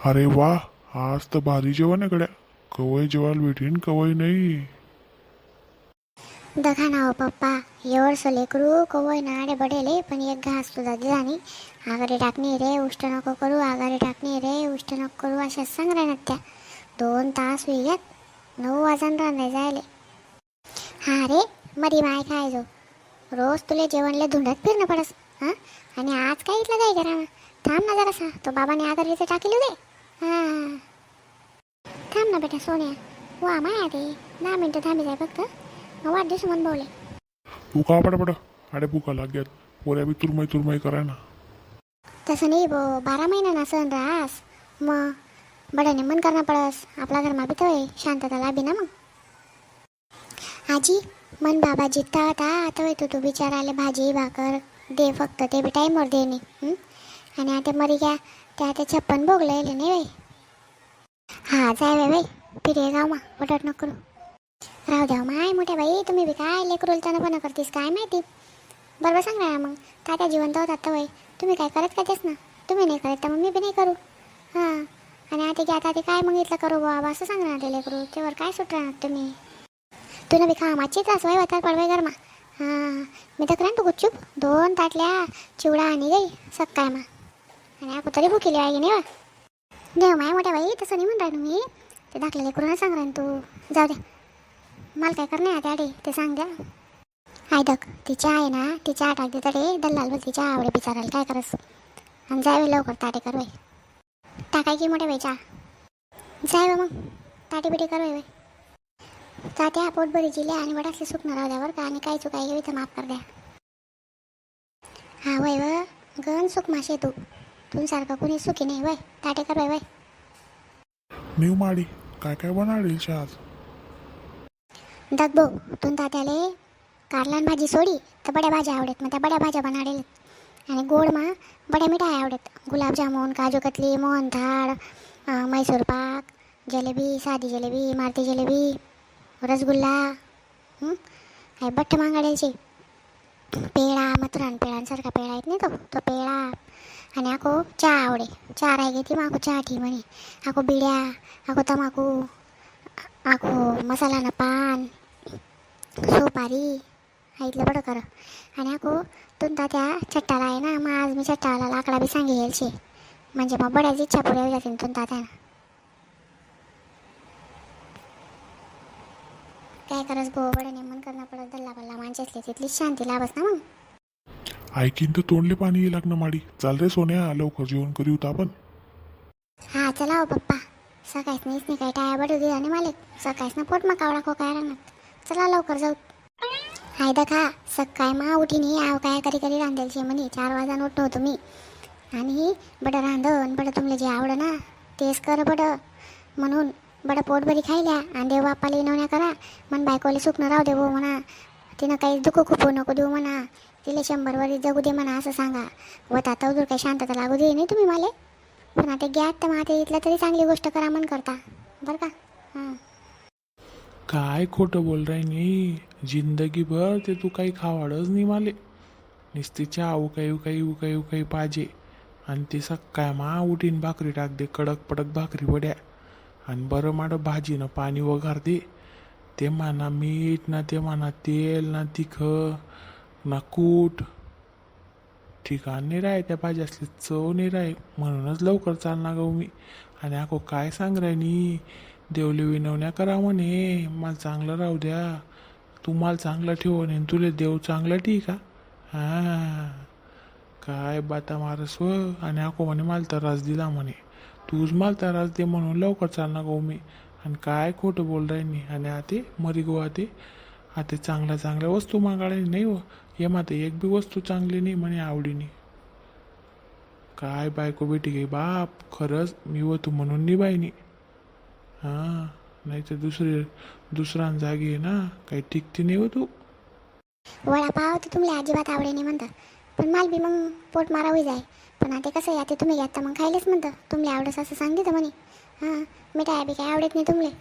अरे वा आज तर भारी जेवण आहे गड्या. कवय जेवायला भेटीन कवय नाही. दखा ना हो पप्पा एवढंसं लेकरू कवय ना आडे बडेले पण एक घास तुझा दिला आगारी टाकणे रे उष्ट नको करू आगारी टाकणे रे उष्ट नको करू अशाच सांग रे नत्या दोन तास वेगळ्यात नऊ वाजून राहणार जायले. हा रे मरी माय खायचो. रोज तुले जेवणले धुंडत फिरणं पडस हां? आणि आज काय इथलं काय करा थांब ना जरासा तो बाबाने आगारीचं टाकेल दे हां. थांब ना बेटा सोन्या. वा माया ते. दहा मिनटं थांबी जाय फक्त. मग वाढदिवस म्हणून बोले भुका पटापट. आडे भुका लाग्यात पोऱ्या बी तुरमय तुरमय कराय ना. तसं नाही भो बारा महिना ना सण रास. मग? बड्याने मन करणं पडस. आपला घरमा बी तवय शांतता लाभी ना मग. आजी मन बाबा जित्ता होता आता तू तू बिचाराले भाजी भाकर. दे फक्त. ते बी टाईमवर दे नी हं? आणि आता मरी घ्या. त्या ते छप्पन भोगले नाही हा जाय वय बाई पिढे गाव मा पटत नको करू राहू द्या माय मोठ्या बाई तुम्ही बी काय लेकरू पण करतीस काय माहिती बरोबर सांग ना मग तात्या जिवंत होतात आता वय तुम्ही काय करत का तेच ना तुम्ही नाही करत तर मग मी बी नाही करू हां आणि आता की आता ते काय मग इथलं करू बाबा असं सांग ना ते लेकरू त्यावर काय सुटणार तुम्ही तुला बी खा माची त्रास वय होतात पडवे गरमा हां मी तर करेन तू गुपचूप दोन ताटल्या चिवडा आणि गई सक्काय मा आणि आपण तरी भुकेली आहे की नाही वा देव माय मोठ्या बाई तसं नाही म्हणताय तुम्ही ते दाखलेले करून सांग ना तू. जाऊ दे. मला काय करणे आता त्याडे ते सांग द्या. ऐदक तिच्या आहे ना तिच्या आठ अगदी तडे दल्लाल बोल तिच्या आवडे बिचारायला. काय करस? आणि जावे लवकर ताटे करवे टाकाय की मोठ्या बाईच्या? जाय बा मग. ताटे बिटे करवे बाई. तात्या पोट बरी जिले आणि वडासले सुकणार राहू का. आणि काय चुकाय इथं माफ कर द्या. हा वय व गण सुख माशे तू. तुमसारखं कुणी सुखी नाही वय. ताटे करवे वय. न्यू माडी काय काय बनाडील आज? दग भाऊ तू तात्याले कारलान भाजी सोडी तर बड्या भाज्या आवडत मग त्या बड्या भाज्या बनाडेल आणि गोडमा बड्या मिठाई आवडत. गुलाबजामुन काजू कतली मोहनथाळ मैसूर पाक जलेबी साधी जलेबी मारुती जलेबी रसगुल्ला हं? काय बठ्ठ मागाडेलची पेढा मथुरान पेढांसारखा पेढा येत नाही तो तो पेढा आणि आको चहा आवडे चहा राय घेते मग आको चहा ठी म्हणे आको बिड्या आको तमाकू आको मसाला ना पान सुपारी ऐकलं बडं कर आणि आको तुमचा त्या चट्टाला आहे ना मग आज मी चट्टाला लाकडा बी सांगे शे म्हणजे मग बड्याच इच्छा पुऱ्या होई जातील तुमचा त्या काय करस गो बड्याने मन करणं पडत दल्ला बल्ला माणसातली तिथलीच शांती लाभस ना मग ऐकीन तर तोंडले पाणी येईल ना माडी. चाल रे सोन्या लवकर जेवण करू आपण. हा चला हो पप्पा. सकाळच नाहीच नाही काय टाया बडू दे आणि मालिक. सकाळीच ना पोट मकावडा कावडा खो काय राहणार चला लवकर जाऊ. हाय दखा सकाळी मा नाही आव काय करी करी रांधेलचे म्हणे. चार वाजा उठतो तुम्ही आणि बडं रांधन बडं तुमले जे आवडं ना तेच कर बडं. म्हणून बडं पोट बरी खायल्या. आणि देव बाप्पाला इनवण्या करा. मन बायकोले सुकणं राहू दे भाऊ म्हणा. तिनं काही दुःख खूप नको देऊ म्हणा. तिला शंभर वरी जगू दे म्हणा असं सांगा. व आता काही शांतता लागू दे नाही तुम्ही मला. पण आता गॅत तर माते इथलं तरी चांगली गोष्ट करा मन करता. बरं का? हां. काय खोटं बोल राय नी? जिंदगीभर ते तू काही खावाडच नाही माले. नुसती चहा उकाई उकाई उकाई उकाई पाहिजे आणि ते सकाळ मा उठीन भाकरी टाक दे कडक पडक भाकरी वड्या. आणि बरं माड भाजीनं पाणी वगार दे. ते म्हणा मीठ ना ते म्हणा तेल ना तिखं. ना कूट ठिकाण नाही राय त्या भाजी असली चव नाही राय म्हणूनच लवकर चालना गहू मी आणि अको काय सांग राय नी देवले विनवण्या करा म्हणे. मला चांगलं राहू द्या. तुम्हाला चांगलं ठेव आणि तुले देव चांगलं ठीक हा हां. काय बाता मारस व? आणि आको म्हणे मला त्रास दिला म्हणे. तूच मला त्रास दे म्हणून लवकर चालना गो मी आणि काय खोटं बोल राही आणि आते मरी गो आते. आता चांगल्या चांगल्या वस्तू मागायला नाही हो. ये माते एक बी वस्तू चांगली नाही म्हणे आवडीने काय बायको बेटी घे बाप खरंच मी व तू म्हणून निभाईनी हां नाही तर दुसरी दुसऱ्यां जागी आहे ना काही टिकती नाही हो तू. वडापाव तर तुम्हाला अजिबात आवडे नाही म्हणतं पण माल बी मग पोट मारावी जाय. पण आता कसं आहे आता तुम्ही घेता मग खायलाच म्हणतं तुम्हाला आवडस असं सांगितलं म्हणे. हां मिठाया बी काय आवडत नाही तुम्हाला.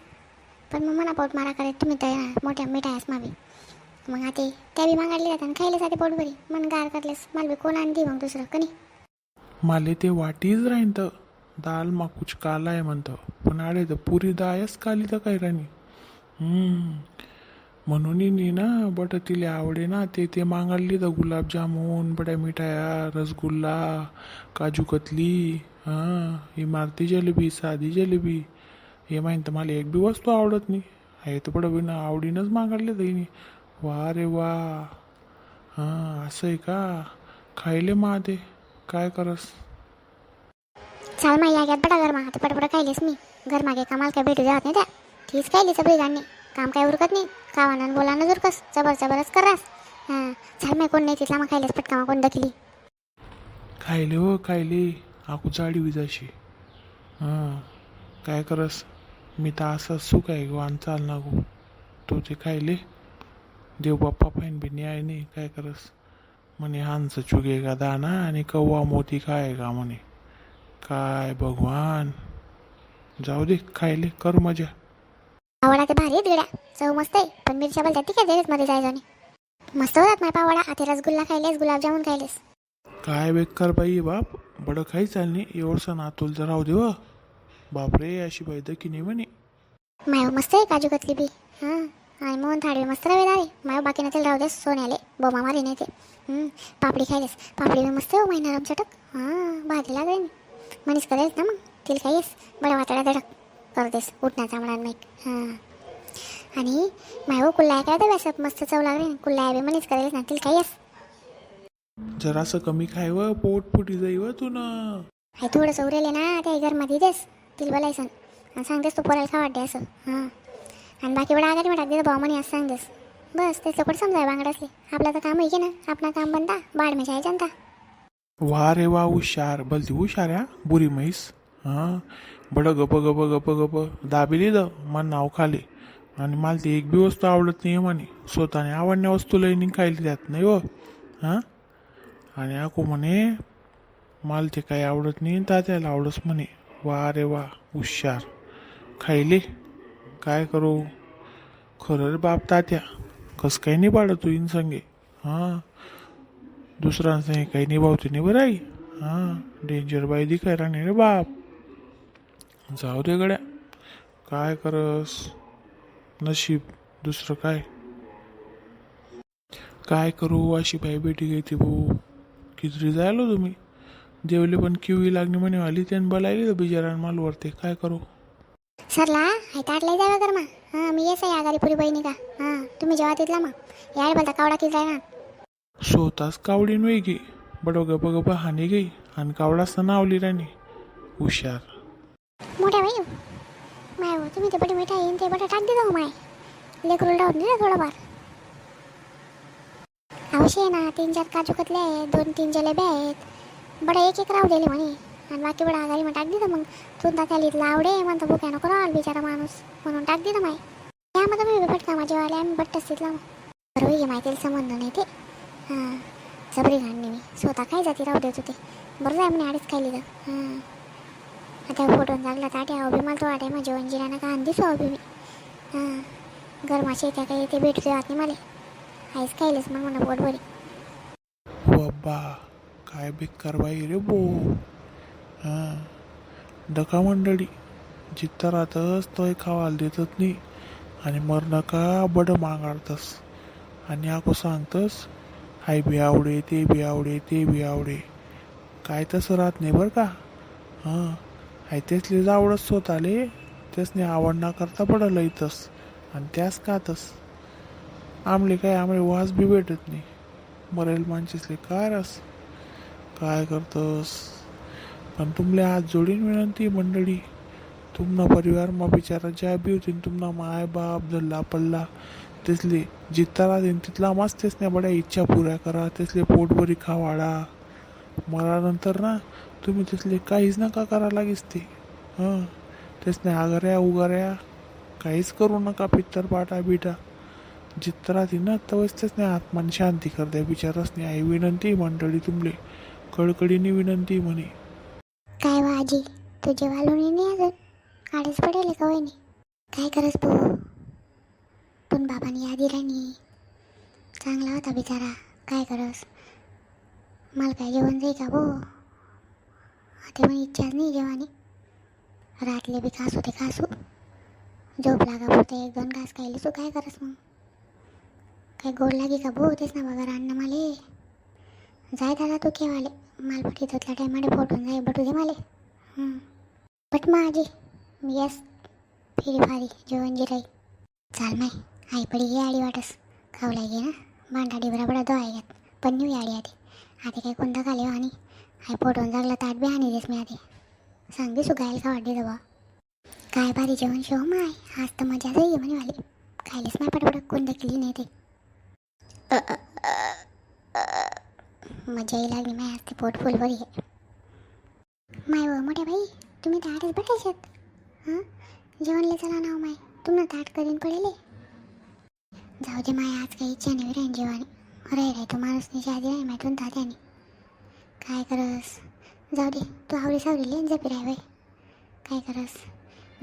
पण मग म्हणा पोट मारा करत तुम्ही तर मोठ्या मिठायास मावी मग आता त्या बी मागाडले जातात आणि खायला जाते पोट भरी मन गार करलेस मला बी कोण आणते मग दुसरं कनी? माले ते वाटीच राहीन तर. दाल मा कुछ काला आहे म्हणतं. पण आडे तर पुरी दायच काली तर काय राणी? म्हणून नी ना बट तिला आवडे ना ते ते मांगाडली तर गुलाबजामुन बड्या मिठाया रसगुल्ला काजू कतली हां इमारती जलेबी साधी जलेबी. हे माहीत तर मला एक बी वस्तू आवडत नाही. आहे तर बडं बिना आवडीनंच मागाडले तिने वा रे वा. हां असं आहे का? खायले मा ते काय करस? चाल मग या घ्यात बडा गरमा आता पटपट खायलीस मी. गरमागे कामाला काय भेटू द्यावत नाही त्या. तीच खायली सगळी गाणी. काम काय उरकत नाही. कावानं बोलानं जुरकस. चबर चबरच करास हां चाल मग कोण नाही तिथला मग खायलीस पटकामा कोण दखली. खायले हो खायले. आकू जाडी विजाशी. हां काय करस? मी तर असं सुख आहे गो आणि चाल ना गो. तो ते खायले देव बाप्पा फाईन बी न्याय नाही काय करस? म्हणे हांचं चुगेगा दाना आणि कव्वा मोती खायगा म्हणे? काय भगवान? जाऊ दे खायले कर मजा. पावडा ते भारी आहेत गड्या चव मस्त आहे पण मिरच्या बोलतात ती काय देत मध्ये जायचं नाही मस्त होतात माझ्या पावडा. आता रसगुल्ला खायलेस गुलाबजामुन खायलेस. काय बेकार बाई बाप बडं काही चालणे एवढंसं नातूल तर राहू दे व बापरे अशी बाई की नाही म्हणे मायो मस्त आहे काजू कतली बी. हां आणि मोहन थाळी मस्त रवे दारे मायो बाकी नाही राहू देस सोन्याले. बोमा मारी नाही ते हं, पापडी खायलेस. पापडी बी मस्त आहे हो महिना चटक हां भारी लागेल मनीस करेल ना मग? तिला काय येस. बडा वाटाड्या धडक करतेस उठण्याचा म्हणा नाही हां. आणि मायो कुल्लाय काय तर वैसे मस्त चव लागली कुल्लाय बी मनीस करेल ना तिला काय येस. जरासं कमी खाय व पोट फुटी जाई व तू ना हे थोडंसं उरेले ना त्या घरमध्ये देस तिला बोलायसन आणि सांगतेस तू पोरायला का वाटते असं. हां. आणि बाकी बडा आगारी म्हणतात तिथं भाऊ म्हणे असं सांगतेस. बस त्याचं कुठं समजाय बांगडासले आपलं तर काम आहे की ना आपला काम बनता. बाड म्हणजे आहे जनता. वा रे वा हुशार. भलती हुशार या बुरी म्हैस. हां. बडं गप गप गप गप. दाबी द मन नाव खाली. आणि मला ती एक बी वस्तू आवडत नाही म्हणे. स्वतःने आवडण्या वस्तू लई निघायली त्यात नाही हो? हां. आणि आको म्हणे मला ते काही आवडत नाही तात्याला आवडस म्हणे. वा रे वा हुशार. खायले काय करू? खरं रे बाप तात्या कसं काही नाही पाडत तू इन संगे? हां? दुसऱ्यांसंगे काही निभावते नाही बरं आई. हां? डेंजर बाई दिखाय राणे रे बाप. जाऊ दे गड्या. काय करस? नशीब दुसरं काय? काय करू? अशी बाई बेटी घेते भाऊ. किती जायलो तुम्ही? जेवले पण किवी लागणे म्हणे आली त्यानं बोलायली बिचारा मालवरते काय करू? सरला हाय ताटलाय जाव्या कर मा. हां मी येस आहे आगारी पुरी बहिणी का? हां तुम्ही जेव्हा तिथला मग याय बोलता कावडा किती राहणार? स्वतःच कावडीन वेगी बडो गप गप हानी गई आणि कावडाच नावली राणी हुशार. मोठ्या बाई. माय हो तुम्ही ते बडी मिठाई येईन ते बटा टाक दे जाऊ माय. लेकरू राहून दे ना थोडंफार. अवश्य आहे ना तीन चार काजू कतले आहेत दोन तीन जलेबी आहेत. बडा एक एक राहू दिले म्हणे. आणि बाकी बडा आजारी मग टाक दिलं मग. तू त्याला इथला आवडे म्हणतो भुक्या नको राहाल बिचारा माणूस. म्हणून टाक दिलं माय. त्यामध्ये मी फटका माझ्यावाले आम्ही बट्टच तिथला मग. बरोबर हे माहिती संबंध नाही ते. हां. जबरी घाणली मी. स्वतः काय जाती राहू देत होते. बरं आहे म्हणे आडीच खायली तर. हां. आता फोटो लागला ताटे अहो बी मला तो वाटे माझ्या जेवण का अंदी सो बी मी. हां. गरमाशी त्या काही ते भेटू देवात नाही मला आईच खायलेच मग म्हणा पोट बरी हो बाबा काय बेकार बाई रे बो हां. डका मंडळी जित्ता राहतस तो खावायला देतच नाही. आणि मरण का बड मागाडतस. आणि आको सांगतस हाय बी आवडे ते बी आवडे ते बी आवडे. काय तसं राहत नाही बरं का? हां. हाय तेचले आवडत स्वतःले तेचने आवडना करता पडलं इथंच आणि त्यास खातस आमले काय आमले वास बी भेटत नाही. मरेल माणसेसले काय रस? काय करतस? पण तुमले हात जोडीन विनंती मंडळी. तुमना परिवार मा बिचारा ज्या बी होतीन तुमना माय बाप जल्ला पल्ला. तेसले जित्ता राहतीन तिथला मस्त तेच नाही बड्या इच्छा पुऱ्या करा. तेसले पोटभरी खावाडा मरानंतर ना तुम्ही तिथले काहीच नका करा लागेच ते. हां? तेच नाही उगाऱ्या काहीच करू नका पित्तर पाटा बिटा. जित्त राहतील ना तवच तेच नाही आत्मान शांती करते बिचारच नाही आई विनंती मंडळी तुमले. कळकळीने विनंती म्हणे. काय वा आजी वालून जेवायला नाही अजून? आडेच पडेल का वहिनी? काय करस तू पण बाबांनी यादी नाही चांगला होता बिचारा. काय करस मला काय जेवण जाई का भो? आता पण इच्छाच नाही जेवानी रातले बी खासू ते खासू झोप लागा बोलते एक दोन घास खायले तू काय करस मग? काय गोड लागे का भो? तेच ना बघा अन्न मला. जाय दादा तू केवाले मालपट्टी तुतल्या टायमाडे फोटून जाय बटू दे माले. हं. बट आजी यस. फिरी फारी जेवण जिराई चाल माय आई पडी घे आडी वाटस. खावला घे ना. भांडाडी बराबर दो आहे घेत पण नेऊ आडी आधी. आधी काही कोणता खाले हो आणि? आई पोटून जागला ताट बी आणि देस मी आधी. सांग बी सुगायला का वाटते दबा काय भारी जेवण शिव माय. आज तर मजा जाई म्हणे वाली. खायलीच माय पटपट. कोण केली नाही ते. मजा येईल लागली माय आज ते पोट फुलवर आहे. माय व मोठ्या बाई तुम्ही ताटच बघायच्यात हां? जेवणले चला नाव हो माय. तुम्हाला ताट करीन पडेले. जाऊ दे माय आज काही इच्छा नाही राहीन जेवण अरे रे तू माणूस निशी आधी नाही माहितून तात्याने. काय करस? जाऊ दे तू आवडी सावरी लेन जपी राय बाई. काय करस?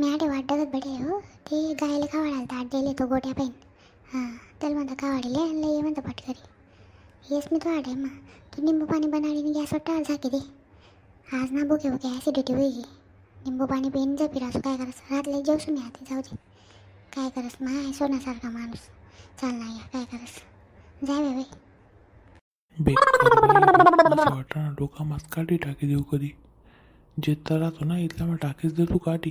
मी आठे वाट बघत बडे हो. ते गायला खावाडाल ताट दिले तो गोट्या पाहिन हां त्याला म्हणता खावाडीले आणि ये म्हणता पटकरी येस मी तो आडे मग तू निंबू पाणी बनाडी गॅसवर टाळ झाकी दे। आज ना बुके बुके ॲसिडिटी होईल निंबू पाणी पिऊन जपी राहतो काय करस रातले जेवसून मी आता जाऊ दे काय करस माय सोन्यासारखा माणूस। चाल नाही काय करस जाय बाय बाई डोका मास काठी टाकी देऊ कधी। जे तर राहतो ना इथला मग टाकीच देतो काठी